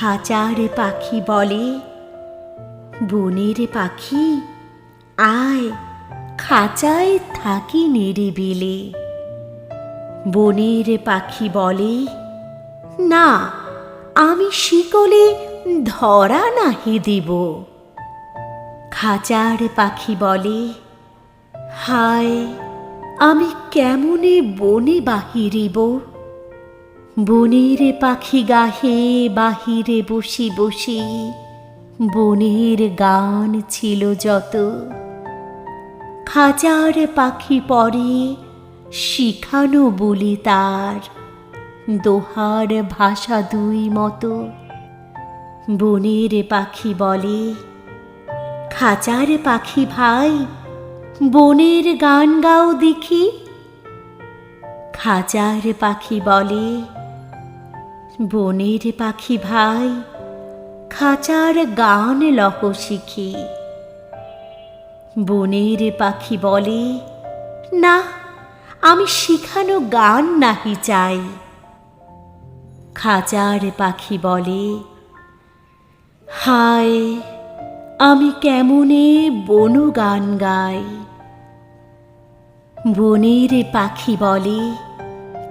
খাঁচার পাখি বলে, বনের পাখি আয়, খাঁচায় থাকি নিরিবিলে। বনের পাখি বলে, না, আমি শিকলে ধরা নাহি দিব। খাঁচার পাখি বলে, হায়, আমি কেমনে বনে বাহিরিব? বনের পাখি গাহে বাহিরে বসি বসি, বনের গান ছিল যত। খাঁচার পাখি পরে শিখানো বলি তার। দোহার ভাষা দুই মতো, বনের পাখি বলে, খাঁচার পাখি ভাই, বনের গান গাও দেখি। খাঁচার পাখি বলে, বনের পাখি ভাই, খাঁচার গান লহ শিখি। বনের পাখি বলে, না, আমি শিখানো গান নাহি চাই। খাঁচার পাখি বলে, হায়, আমি কেমনে বন গান গাই? বনের পাখি বলে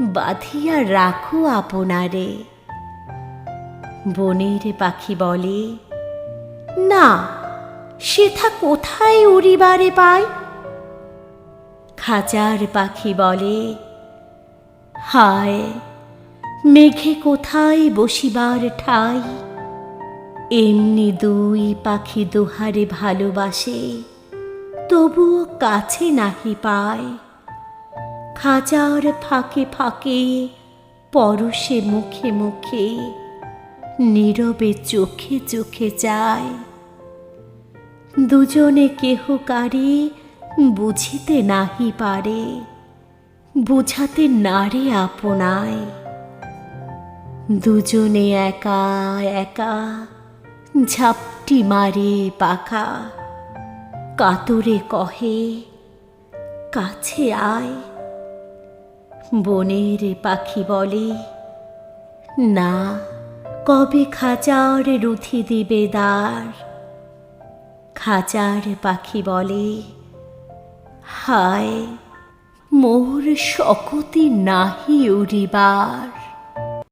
বাঁধিয়া রাখো আপনারে। বনের পাখি বলে, না, সেথা কোথায় উড়িবারে পায় খাঁচার পাখি বলে, হায়, মেঘে কোথায় বসিবার ঠাই? এমনি দুই পাখি দোহারে ভালোবাসে, তবুও কাছে নাহি পায়। খাঁচার ফাঁকে ফাঁকে, পরশে মুখে মুখে, নীরবে চোখে চোখে যায়। দুজনে কেহ কারে বুঝিতে নাহি পারে, বুঝাতে নারে আপনায়। দুজনে একা একা ঝাপটি মারে পাখা, কাতরে কহে, কাছে আয়। বনের পাখি বলে, না, কবে খাঁচার রুথি দিবে দ্বার? খাঁচার পাখি বলে, হায়, মোর শকতি নাহি উড়িবার।